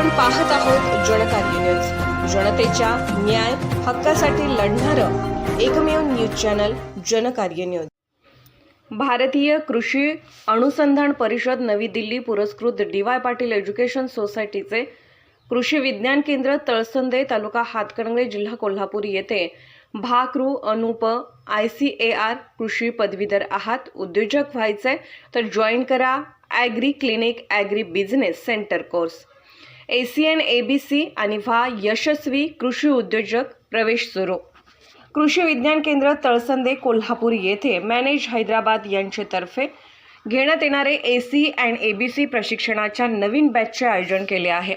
आपण पाहत आहोत जनकार्य न्यूज जनतेच्या न्याय हक्कासाठी लढणारं एकमेव न्यूज चॅनल जनकार्य न्यूज भारतीय कृषी अनुसंधान परिषद नवी दिल्ली पुरस्कृत डी वाय पाटील एज्युकेशन सोसायटीचे कृषी विज्ञान केंद्र तळसंदे तालुका हातकणंगले जिल्हा कोल्हापूर येथे भाकृ अनुप आय सी ए आर कृषी पदवीधर आहात. उद्योजक व्हायचे तर जॉईन करा agri clinic agri business centre course A C N A B C आणि व्हा यशस्वी कृषी उद्योजक प्रवेश सुरू. कृषी विज्ञान केंद्र तळसंदे कोल्हापूर येथे मॅनेज हैदराबाद यांच्यातर्फे घेण्यात येणारे A C and A B C प्रशिक्षणाच्या नवीन बॅचचे आयोजन केले आहे.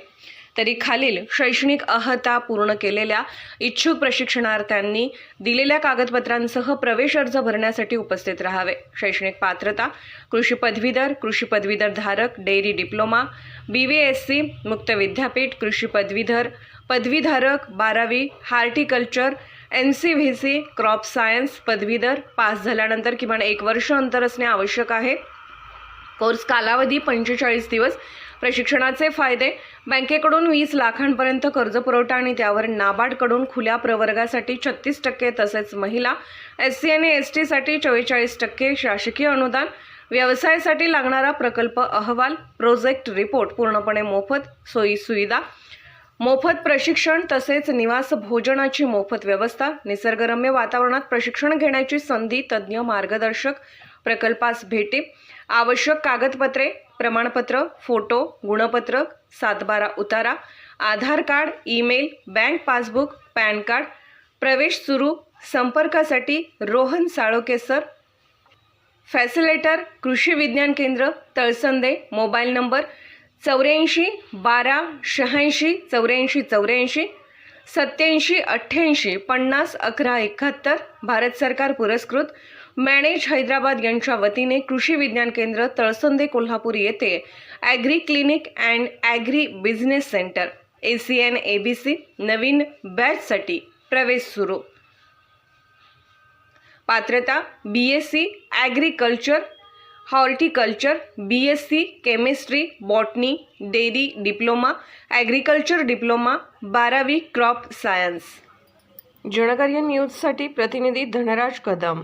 तरी खालील शैक्षणिक अहता पूर्ण केलेल्या इच्छुक प्रशिक्षणार्थ्यांनी दिलेल्या कागदपत्रांसह प्रवेश अर्ज भरण्यासाठी उपस्थित राहावे. शैक्षणिक पात्रता कृषी पदवीधर कृषी पदवीधर धारक dairy diploma B V S C मुक्त विद्यापीठ कृषी पदवीधर पदवीधारक बारावी horticulture N C V C crop science पदवीधर पास झाल्यानंतर किमान एक वर्ष अंतर असणे आवश्यक आहे. कोर्स कालावधी पंचेचाळीस दिवस प्रशिक्षणाचे फायदे. बँकेकडून वीस लाखांपर्यंत कर्जपुरवठा आणि त्यावर नाबार्डकडून खुल्या प्रवर्गासाठी छत्तीस टक्के तसेच महिला एस सी आणि एस टीसाठी चव्वेचाळीस टक्के शासकीय अनुदान. व्यवसायासाठी लागणारा प्रकल्प अहवाल प्रोजेक्ट रिपोर्ट पूर्णपणे मोफत सोयी सुविधा. मोफत प्रशिक्षण तसेच निवास भोजनाची मोफत व्यवस्था. निसर्गरम्य वातावरणात प्रशिक्षण घेण्याची संधी तज्ज्ञ मार्गदर्शक प्रकल्पास भेटी. आवश्यक कागदपत्रे प्रमाणपत्र फोटो गुणपत्रक सातबारा उतारा Aadhaar card email bank passbook PAN card प्रवेश सुरू संपर्कासाठी रोहन साळोके सर फॅसिलेटर कृषी विज्ञान केंद्र तळसंदे मोबाईल नंबर चौऱ्याऐंशी बारा शहाऐंशी चौऱ्याऐंशी चौऱ्याऐंशी सत्याऐंशी अठ्ठ्याऐंशी पन्नास अकरा एकाहत्तर भारत सरकार पुरस्कृत मॅनेज हैदराबाद यांच्या वतीने कृषी विज्ञान केंद्र तळसंदे कोल्हापूर येथे agri clinic and agri business centre A C N A B C नवीन बॅचसाठी प्रवेश सुरू. पात्रता B S C agriculture horticulture B S C chemistry botany dairy diploma agriculture diploma बारावी क्रॉप सायन्स. जनकार्य न्यूजसाठी प्रतिनिधी धनराज कदम.